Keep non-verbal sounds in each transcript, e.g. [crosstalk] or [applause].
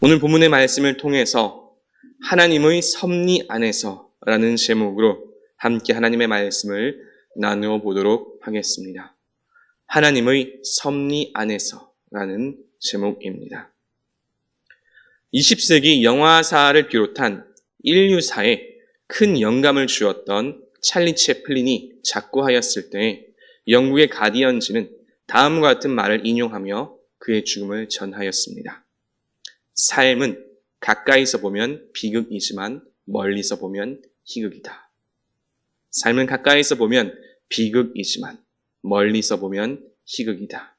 오늘 본문의 말씀을 통해서 하나님의 섭리 안에서라는 제목으로 함께 하나님의 말씀을 나누어 보도록 하겠습니다. 하나님의 섭리 안에서라는 제목입니다. 20세기 영화사를 비롯한 인류사에 큰 영감을 주었던 찰리 채플린이 작고하였을 때 영국의 가디언즈는 다음과 같은 말을 인용하며 그의 죽음을 전하였습니다. 삶은 가까이서 보면 비극이지만 멀리서 보면 희극이다. 삶은 가까이서 보면 비극이지만 멀리서 보면 희극이다.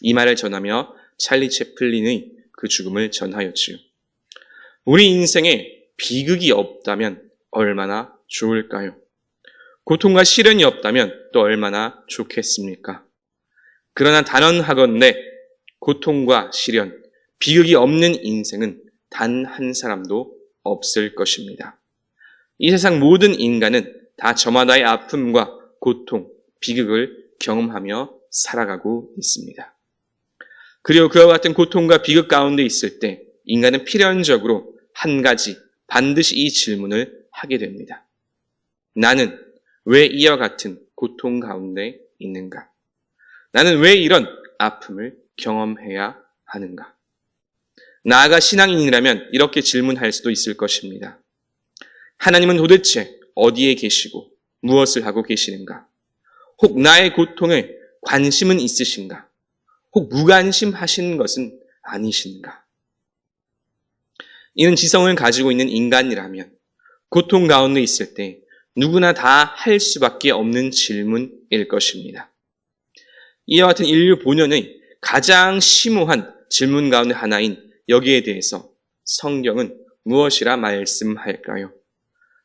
이 말을 전하며 찰리 채플린의 그 죽음을 전하였지요. 우리 인생에 비극이 없다면 얼마나 좋을까요? 고통과 시련이 없다면 또 얼마나 좋겠습니까? 그러나 단언하건대 고통과 시련, 비극이 없는 인생은 단 한 사람도 없을 것입니다. 이 세상 모든 인간은 다 저마다의 아픔과 고통, 비극을 경험하며 살아가고 있습니다. 그리고 그와 같은 고통과 비극 가운데 있을 때 인간은 필연적으로 한 가지 반드시 이 질문을 하게 됩니다. 나는 왜 이와 같은 고통 가운데 있는가? 나는 왜 이런 아픔을 경험해야 하는가? 나아가 신앙인이라면 이렇게 질문할 수도 있을 것입니다. 하나님은 도대체 어디에 계시고 무엇을 하고 계시는가? 혹 나의 고통에 관심은 있으신가? 혹 무관심하신 것은 아니신가? 이는 지성을 가지고 있는 인간이라면 고통 가운데 있을 때 누구나 다 할 수밖에 없는 질문일 것입니다. 이와 같은 인류 본연의 가장 심오한 질문 가운데 하나인 여기에 대해서 성경은 무엇이라 말씀할까요?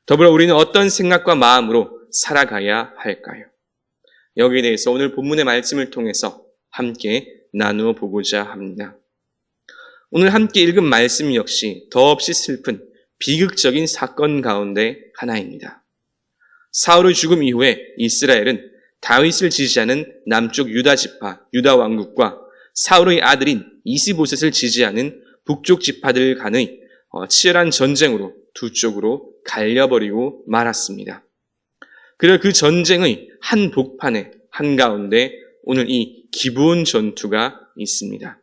더불어 우리는 어떤 생각과 마음으로 살아가야 할까요? 여기에 대해서 오늘 본문의 말씀을 통해서 함께 나누어 보고자 합니다. 오늘 함께 읽은 말씀 역시 더없이 슬픈 비극적인 사건 가운데 하나입니다. 사울의 죽음 이후에 이스라엘은 다윗을 지지하는 남쪽 유다 지파, 유다 왕국과 사울의 아들인 이시보셋을 지지하는 북쪽 지파들 간의 어, 치열한 전쟁으로 두 쪽으로 갈려버리고 말았습니다. 그리고 그 전쟁의 한 복판에 한가운데 오늘 이 기브온 전투가 있습니다.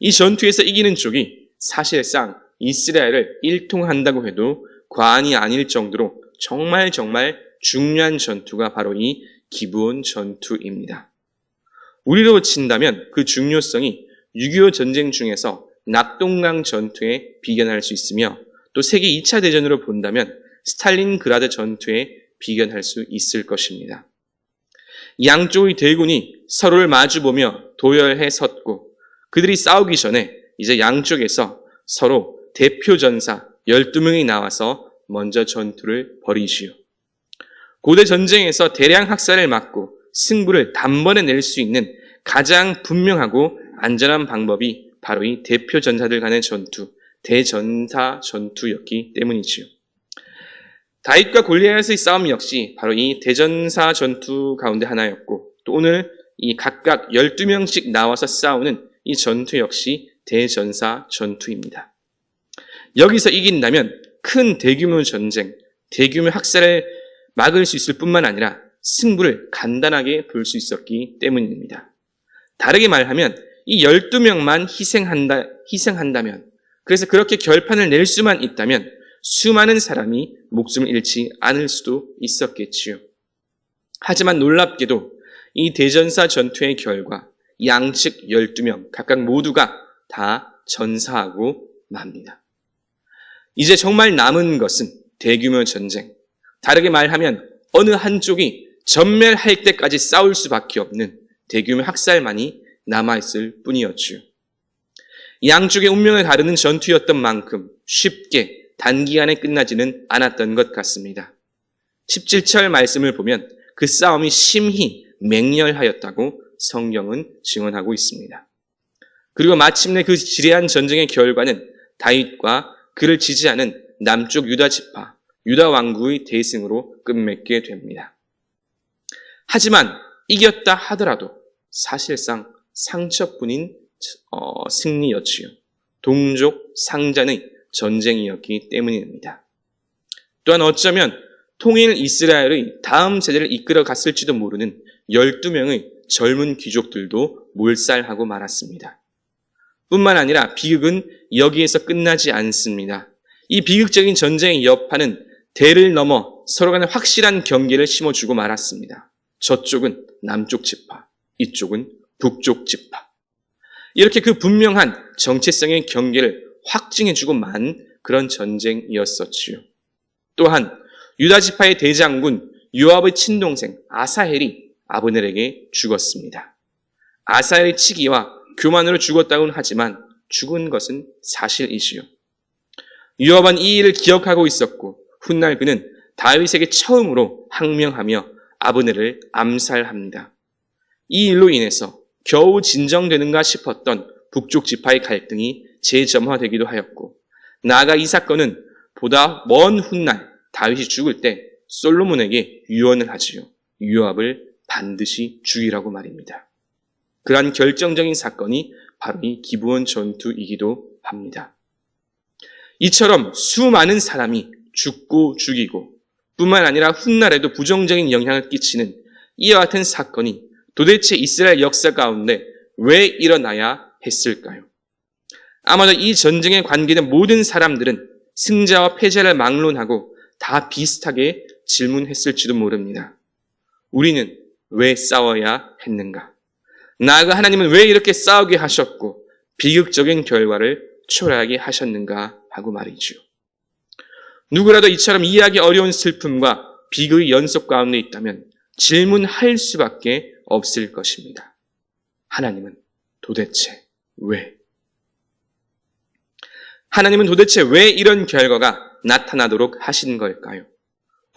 이 전투에서 이기는 쪽이 사실상 이스라엘을 일통한다고 해도 과언이 아닐 정도로 정말 정말 중요한 전투가 바로 이 기브온 전투입니다. 우리로 친다면 그 중요성이 6.25 전쟁 중에서 낙동강 전투에 비견할 수 있으며 또 세계 2차 대전으로 본다면 스탈린그라드 전투에 비견할 수 있을 것입니다. 양쪽의 대군이 서로를 마주보며 도열해 섰고 그들이 싸우기 전에 이제 양쪽에서 서로 대표 전사 12명이 나와서 먼저 전투를 벌이지요. 고대 전쟁에서 대량 학살을 막고 승부를 단번에 낼 수 있는 가장 분명하고 안전한 방법이 바로 이 대표 전사들 간의 전투, 대전사 전투였기 때문이지요. 다윗과 골리앗의 싸움 역시 바로 이 대전사 전투 가운데 하나였고 또 오늘 이 각각 12명씩 나와서 싸우는 이 전투 역시 대전사 전투입니다. 여기서 이긴다면 큰 대규모 전쟁, 대규모 학살을 막을 수 있을 뿐만 아니라 승부를 간단하게 볼 수 있었기 때문입니다. 다르게 말하면 이 12명만 희생한다, 희생한다면, 그래서 그렇게 결판을 낼 수만 있다면 수많은 사람이 목숨을 잃지 않을 수도 있었겠지요. 하지만 놀랍게도 이 대전사 전투의 결과 양측 12명 각각 모두가 다 전사하고 맙니다. 이제 정말 남은 것은 대규모 전쟁. 다르게 말하면 어느 한쪽이 전멸할 때까지 싸울 수밖에 없는 대규모 학살만이 남아있을 뿐이었지요. 양쪽의 운명을 가르는 전투였던 만큼 쉽게 단기간에 끝나지는 않았던 것 같습니다. 17절 말씀을 보면 그 싸움이 심히 맹렬하였다고 성경은 증언하고 있습니다. 그리고 마침내 그 지대한 전쟁의 결과는 다윗과 그를 지지하는 남쪽 유다 지파, 유다 왕국의 대승으로 끝맺게 됩니다. 하지만 이겼다 하더라도 사실상 상처뿐인 어, 승리였지요. 동족 상잔의 전쟁이었기 때문입니다. 또한 어쩌면 통일 이스라엘의 다음 세대를 이끌어 갔을지도 모르는 12명의 젊은 귀족들도 몰살하고 말았습니다. 뿐만 아니라 비극은 여기에서 끝나지 않습니다. 이 비극적인 전쟁의 여파는 대를 넘어 서로 간에 확실한 경계를 심어주고 말았습니다. 저쪽은 남쪽 지파, 이쪽은 북쪽 지파. 이렇게 그 분명한 정체성의 경계를 확증해주고 만 그런 전쟁이었었지요. 또한 유다 지파의 대장군 요압의 친동생 아사헬이 아브넬에게 죽었습니다. 아사헬의 치기와 교만으로 죽었다고는 하지만 죽은 것은 사실이지요. 요압은 이 일을 기억하고 있었고 훗날 그는 다윗에게 처음으로 항명하며 아브넬을 암살합니다. 이 일로 인해서 겨우 진정되는가 싶었던 북쪽 지파의 갈등이 재점화되기도 하였고 나아가 이 사건은 보다 먼 훗날 다윗이 죽을 때 솔로몬에게 유언을 하지요. 요압을 반드시 죽이라고 말입니다. 그러한 결정적인 사건이 바로 이 기부원 전투이기도 합니다. 이처럼 수많은 사람이 죽고 죽이고 뿐만 아니라 훗날에도 부정적인 영향을 끼치는 이와 같은 사건이 도대체 이스라엘 역사 가운데 왜 일어나야 했을까요? 아마도 이 전쟁에 관계된 모든 사람들은 승자와 패자를 막론하고 다 비슷하게 질문했을지도 모릅니다. 우리는 왜 싸워야 했는가? 나아가 하나님은 왜 이렇게 싸우게 하셨고 비극적인 결과를 초래하게 하셨는가 하고 말이지요. 누구라도 이처럼 이해하기 어려운 슬픔과 비극의 연속 가운데 있다면 질문할 수밖에 없을 것입니다. 하나님은 도대체 왜? 하나님은 도대체 왜 이런 결과가 나타나도록 하신 걸까요?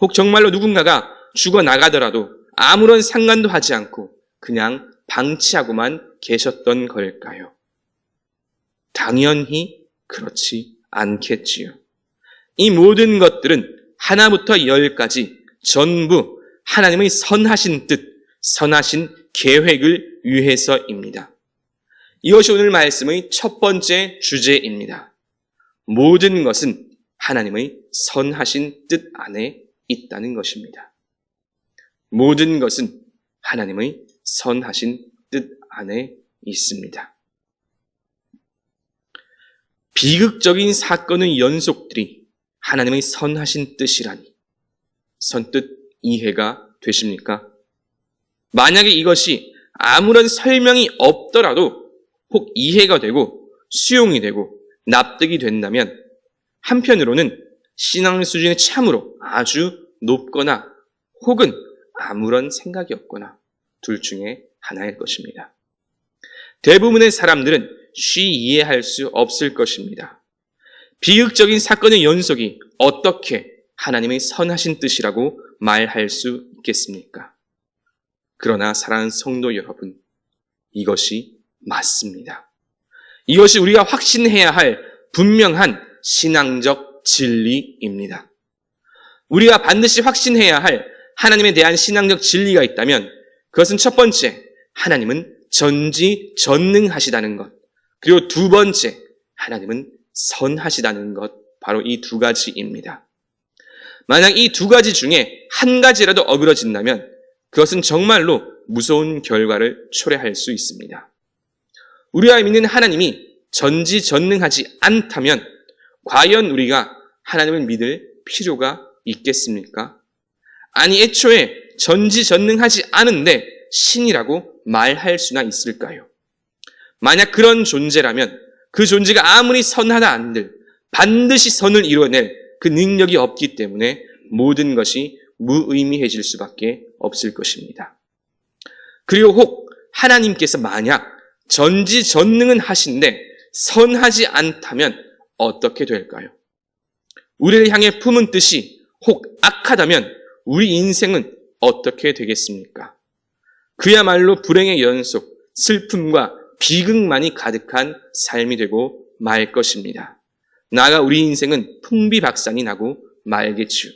혹 정말로 누군가가 죽어 나가더라도 아무런 상관도 하지 않고 그냥 방치하고만 계셨던 걸까요? 당연히 그렇지 않겠지요. 이 모든 것들은 하나부터 열까지 전부 하나님의 선하신 뜻, 선하신 계획을 위해서입니다. 이것이 오늘 말씀의 첫 번째 주제입니다. 모든 것은 하나님의 선하신 뜻 안에 있다는 것입니다. 모든 것은 하나님의 선하신 뜻 안에 있습니다. 비극적인 사건의 연속들이 하나님의 선하신 뜻이라니 선뜻 이해가 되십니까? 만약에 이것이 아무런 설명이 없더라도 혹 이해가 되고 수용이 되고 납득이 된다면 한편으로는 신앙 수준이 참으로 아주 높거나 혹은 아무런 생각이 없거나 둘 중에 하나일 것입니다. 대부분의 사람들은 쉬 이해할 수 없을 것입니다. 비극적인 사건의 연속이 어떻게 하나님의 선하신 뜻이라고 말할 수 있겠습니까? 그러나 사랑하는 성도 여러분, 이것이 맞습니다. 이것이 우리가 확신해야 할 분명한 신앙적 진리입니다. 우리가 반드시 확신해야 할 하나님에 대한 신앙적 진리가 있다면 그것은 첫 번째, 하나님은 전지 전능하시다는 것. 그리고 두 번째, 하나님은 선하시다는 것. 바로 이 두 가지입니다. 만약 이 두 가지 중에 한 가지라도 어그러진다면 그것은 정말로 무서운 결과를 초래할 수 있습니다. 우리가 믿는 하나님이 전지전능하지 않다면 과연 우리가 하나님을 믿을 필요가 있겠습니까? 아니 애초에 전지전능하지 않은데 신이라고 말할 수나 있을까요? 만약 그런 존재라면 그 존재가 아무리 선하다 한들 반드시 선을 이뤄낼 그 능력이 없기 때문에 모든 것이 무의미해질 수밖에 없을 것입니다. 그리고 혹 하나님께서 만약 전지전능은 하신데 선하지 않다면 어떻게 될까요? 우리를 향해 품은 뜻이 혹 악하다면 우리 인생은 어떻게 되겠습니까? 그야말로 불행의 연속, 슬픔과 비극만이 가득한 삶이 되고 말 것입니다. 나아가 우리 인생은 풍비박산이 나고 말겠지요.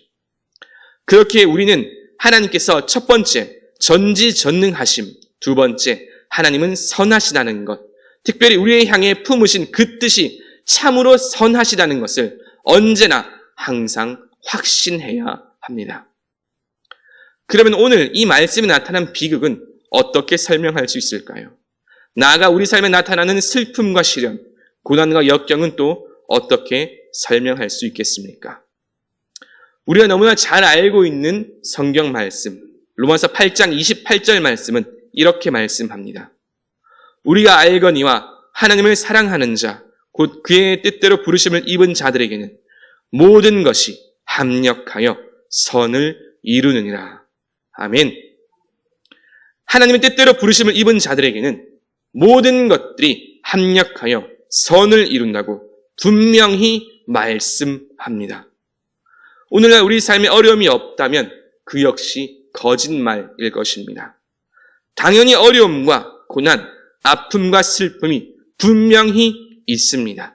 그렇게 우리는 하나님께서 첫 번째 전지전능하심, 두 번째 하나님은 선하시다는 것, 특별히 우리의 향해 품으신 그 뜻이 참으로 선하시다는 것을 언제나 항상 확신해야 합니다. 그러면 오늘 이 말씀에 나타난 비극은 어떻게 설명할 수 있을까요? 나아가 우리 삶에 나타나는 슬픔과 시련, 고난과 역경은 또 어떻게 설명할 수 있겠습니까? 우리가 너무나 잘 알고 있는 성경 말씀, 로마서 8장 28절 말씀은 이렇게 말씀합니다. 우리가 알거니와 하나님을 사랑하는 자, 곧 그의 뜻대로 부르심을 입은 자들에게는 모든 것이 합력하여 선을 이루느니라. 아멘. 하나님의 뜻대로 부르심을 입은 자들에게는 모든 것들이 합력하여 선을 이룬다고 분명히 말씀합니다. 오늘날 우리 삶에 어려움이 없다면 그 역시 거짓말일 것입니다. 당연히 어려움과 고난, 아픔과 슬픔이 분명히 있습니다.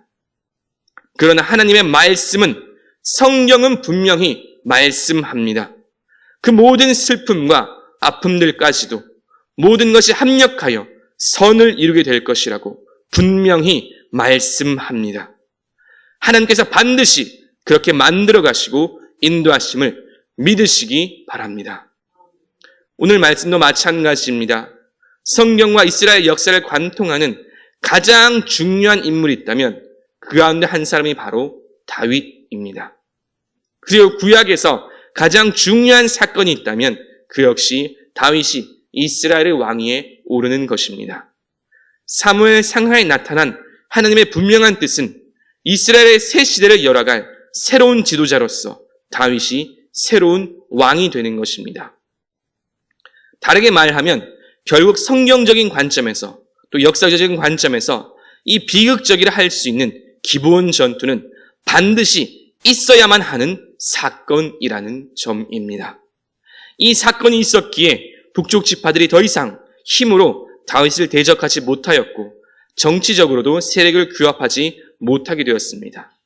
그러나 하나님의 말씀은 성경은 분명히 말씀합니다. 그 모든 슬픔과 아픔들까지도 모든 것이 합력하여 선을 이루게 될 것이라고 분명히 말씀합니다. 하나님께서 반드시 그렇게 만들어 가시고 인도하심을 믿으시기 바랍니다. 오늘 말씀도 마찬가지입니다. 성경과 이스라엘 역사를 관통하는 가장 중요한 인물이 있다면 그 가운데 한 사람이 바로 다윗입니다. 그리고 구약에서 가장 중요한 사건이 있다면 그 역시 다윗이 이스라엘의 왕위에 오르는 것입니다. 사무엘 상하에 나타난 하나님의 분명한 뜻은 이스라엘의 새 시대를 열어갈 새로운 지도자로서 다윗이 새로운 왕이 되는 것입니다. 다르게 말하면 결국 성경적인 관점에서 또 역사적인 관점에서 이 비극적이라 할 수 있는 기본 전투는 반드시 있어야만 하는 사건이라는 점입니다. 이 사건이 있었기에 북쪽 지파들이 더 이상 힘으로 다윗을 대적하지 못하였고 정치적으로도 세력을 규합하지 못하게 되었습니다.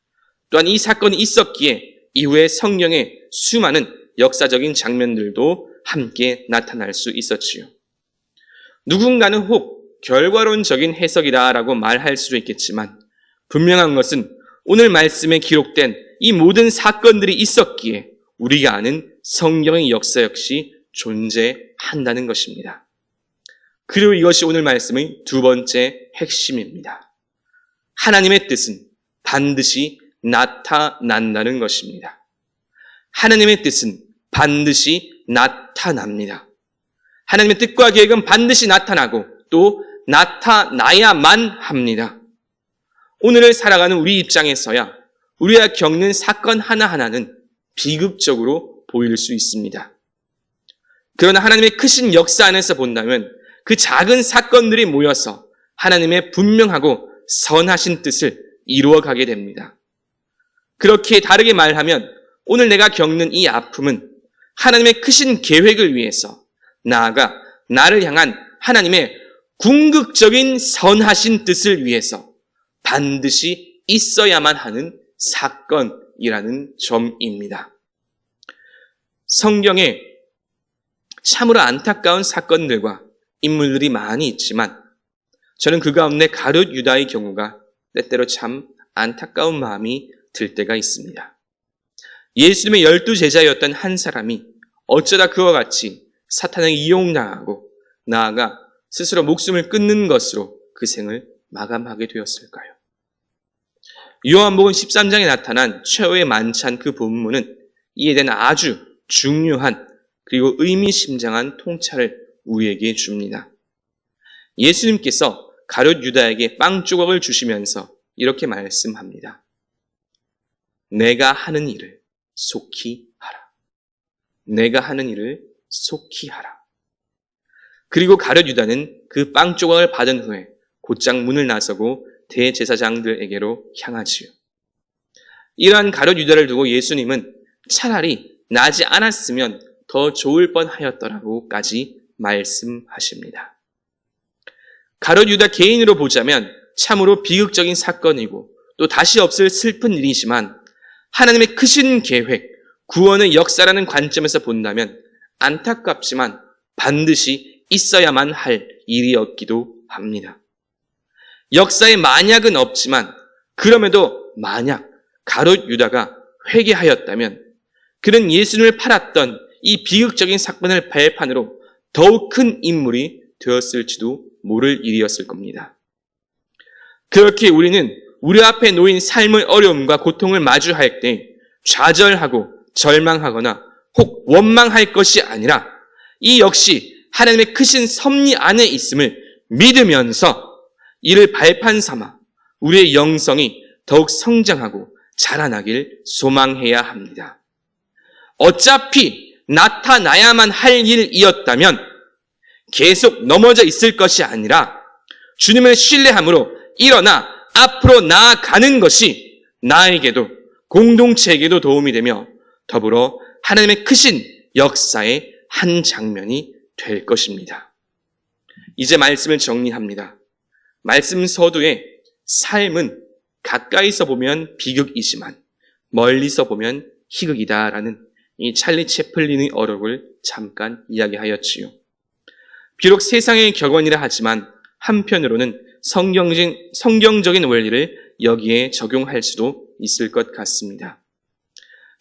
또한 이 사건이 있었기에 이후에 성경의 수많은 역사적인 장면들도 함께 나타날 수 있었지요. 누군가는 혹 결과론적인 해석이다라고 말할 수도 있겠지만 분명한 것은 오늘 말씀에 기록된 이 모든 사건들이 있었기에 우리가 아는 성경의 역사 역시 존재한다는 것입니다. 그리고 이것이 오늘 말씀의 두 번째 핵심입니다. 하나님의 뜻은 반드시 나타난다는 것입니다. 하나님의 뜻은 반드시 나타납니다. 하나님의 뜻과 계획은 반드시 나타나고 또 나타나야만 합니다. 오늘을 살아가는 우리 입장에서야 우리가 겪는 사건 하나하나는 비극적으로 보일 수 있습니다. 그러나 하나님의 크신 역사 안에서 본다면 그 작은 사건들이 모여서 하나님의 분명하고 선하신 뜻을 이루어 가게 됩니다. 그렇게 다르게 말하면 오늘 내가 겪는 이 아픔은 하나님의 크신 계획을 위해서 나아가 나를 향한 하나님의 궁극적인 선하신 뜻을 위해서 반드시 있어야만 하는 사건이라는 점입니다. 성경에 참으로 안타까운 사건들과 인물들이 많이 있지만 저는 그 가운데 가룟 유다의 경우가 때때로 참 안타까운 마음이 들 때가 있습니다. 예수님의 열두 제자였던 한 사람이 어쩌다 그와 같이 사탄에게 이용당하고 나아가 스스로 목숨을 끊는 것으로 그 생을 마감하게 되었을까요? 요한복음 13장에 나타난 최후의 만찬 그 본문은 이에 대한 아주 중요한 그리고 의미심장한 통찰을 우리에게 줍니다. 예수님께서 가룟 유다에게 빵 조각을 주시면서 이렇게 말씀합니다. 내가 하는 일을 속히 하라. 내가 하는 일을 속히 하라. 그리고 가룟 유다는 그 빵 조각을 받은 후에 곧장 문을 나서고 대제사장들에게로 향하지요. 이러한 가룟 유다를 두고 예수님은 차라리 나지 않았으면 더 좋을 뻔하였더라고까지 말씀하십니다. 가룟 유다 개인으로 보자면 참으로 비극적인 사건이고 또 다시 없을 슬픈 일이지만 하나님의 크신 계획, 구원의 역사라는 관점에서 본다면 안타깝지만 반드시 있어야만 할 일이었기도 합니다. 역사에 만약은 없지만 그럼에도 만약 가롯 유다가 회개하였다면 그는 예수님을 팔았던 이 비극적인 사건을 발판으로 더욱 큰 인물이 되었을지도 모를 일이었을 겁니다. 그렇게 우리는 우리 앞에 놓인 삶의 어려움과 고통을 마주할 때 좌절하고 절망하거나 혹 원망할 것이 아니라 이 역시 하나님의 크신 섭리 안에 있음을 믿으면서 이를 발판 삼아 우리의 영성이 더욱 성장하고 자라나길 소망해야 합니다. 어차피 나타나야만 할 일이었다면 계속 넘어져 있을 것이 아니라 주님을 신뢰함으로 일어나 앞으로 나아가는 것이 나에게도 공동체에게도 도움이 되며 더불어 하나님의 크신 역사의 한 장면이 될 것입니다. 이제 말씀을 정리합니다. 말씀 서두에 삶은 가까이서 보면 비극이지만 멀리서 보면 희극이다라는 이 찰리 채플린의 어록을 잠깐 이야기하였지요. 비록 세상의 격언이라 하지만 한편으로는 성경적인, 성경적인 원리를 여기에 적용할 수도 있을 것 같습니다.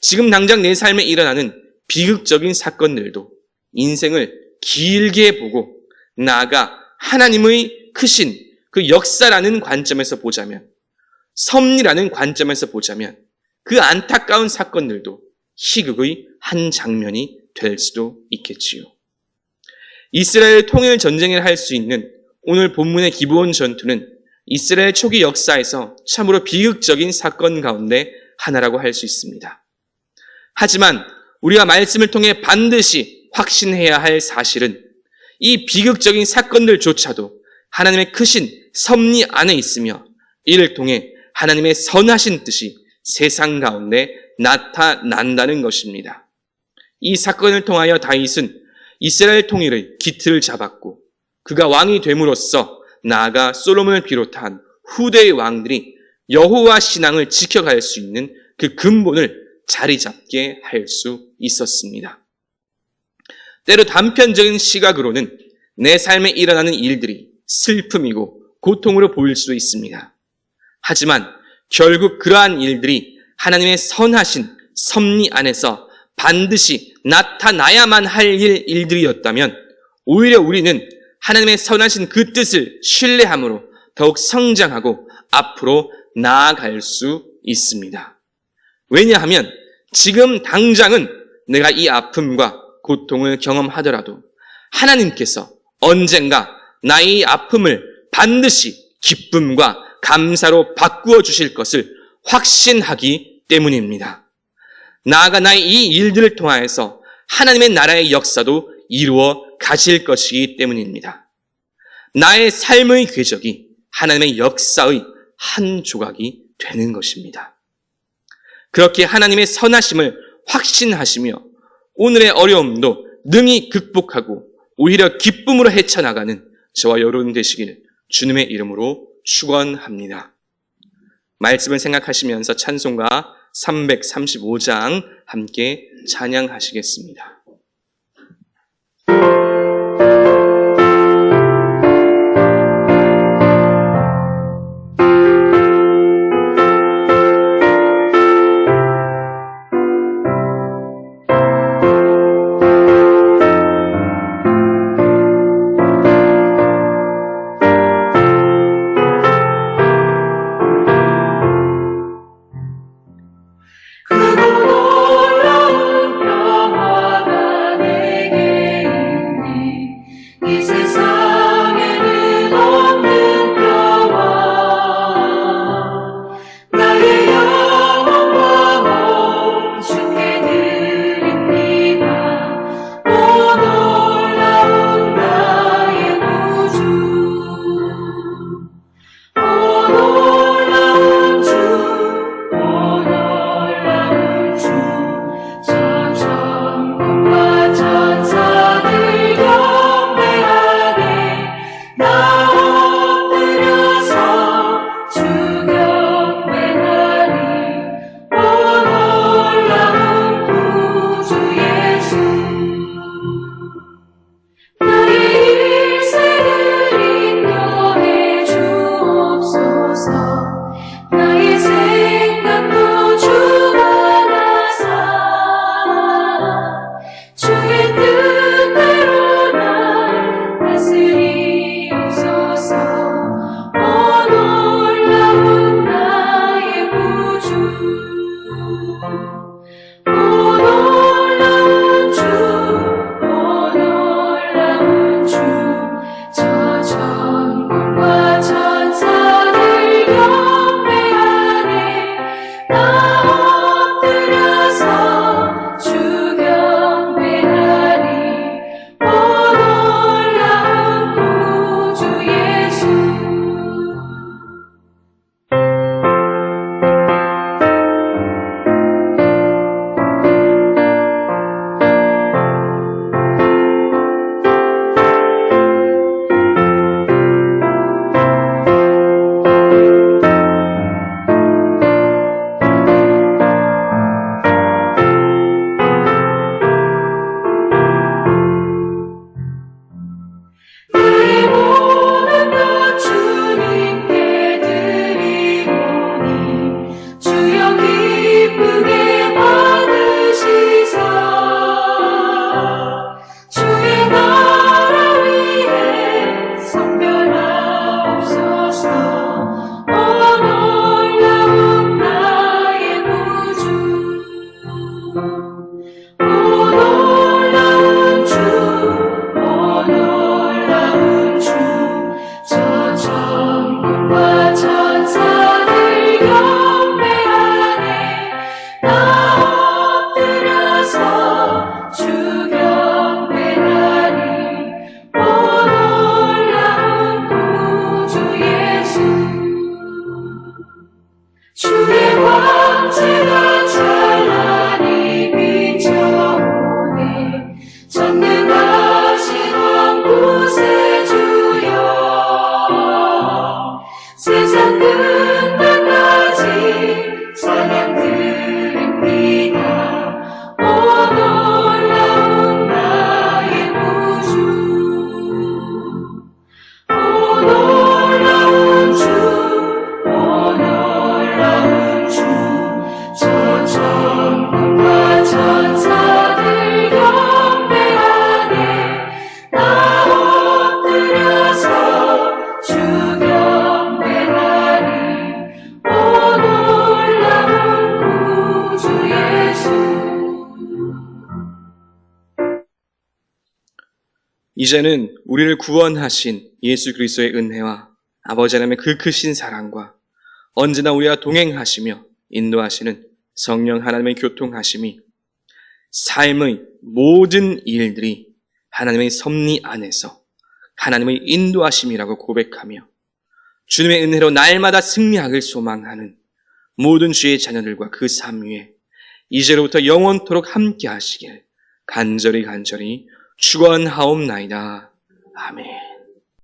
지금 당장 내 삶에 일어나는 비극적인 사건들도 인생을 길게 보고 나아가 하나님의 크신 그 역사라는 관점에서 보자면 섭리라는 관점에서 보자면 그 안타까운 사건들도 희극의 한 장면이 될 수도 있겠지요. 이스라엘 통일 전쟁을 할 수 있는 오늘 본문의 기본 전투는 이스라엘 초기 역사에서 참으로 비극적인 사건 가운데 하나라고 할 수 있습니다. 하지만 우리가 말씀을 통해 반드시 확신해야 할 사실은 이 비극적인 사건들조차도 하나님의 크신 섭리 안에 있으며 이를 통해 하나님의 선하신 뜻이 세상 가운데 나타난다는 것입니다. 이 사건을 통하여 다윗은 이스라엘 통일의 기틀을 잡았고 그가 왕이 됨으로써 나아가 솔로몬을 비롯한 후대의 왕들이 여호와 신앙을 지켜갈 수 있는 그 근본을 자리 잡게 할 수 있었습니다. 때로 단편적인 시각으로는 내 삶에 일어나는 일들이 슬픔이고 고통으로 보일 수도 있습니다. 하지만 결국 그러한 일들이 하나님의 선하신 섭리 안에서 반드시 나타나야만 할 일, 일들이었다면 오히려 우리는 하나님의 선하신 그 뜻을 신뢰함으로 더욱 성장하고 앞으로 나아갈 수 있습니다. 왜냐하면 지금 당장은 내가 이 아픔과 고통을 경험하더라도 하나님께서 언젠가 나의 아픔을 반드시 기쁨과 감사로 바꾸어 주실 것을 확신하기 때문입니다. 나아가 나의 이 일들을 통하여서 하나님의 나라의 역사도 이루어 가실 것이기 때문입니다. 나의 삶의 궤적이 하나님의 역사의 한 조각이 되는 것입니다. 그렇게 하나님의 선하심을 확신하시며 오늘의 어려움도 능히 극복하고 오히려 기쁨으로 헤쳐나가는 저와 여러분 되시길 주님의 이름으로 축원합니다. 말씀을 생각하시면서 찬송가 335장 함께 찬양하시겠습니다. Thank [laughs] you. 예수. 주의 광채가 이제는 우리를 구원하신 예수 그리스도의 은혜와 아버지 하나님의 그 크신 사랑과 언제나 우리와 동행하시며 인도하시는 성령 하나님의 교통하심이 삶의 모든 일들이 하나님의 섭리 안에서 하나님의 인도하심이라고 고백하며 주님의 은혜로 날마다 승리하길 소망하는 모든 주의 자녀들과 그 삶 위에 이제로부터 영원토록 함께 하시길 간절히 간절히 축원하옵나이다. 아멘.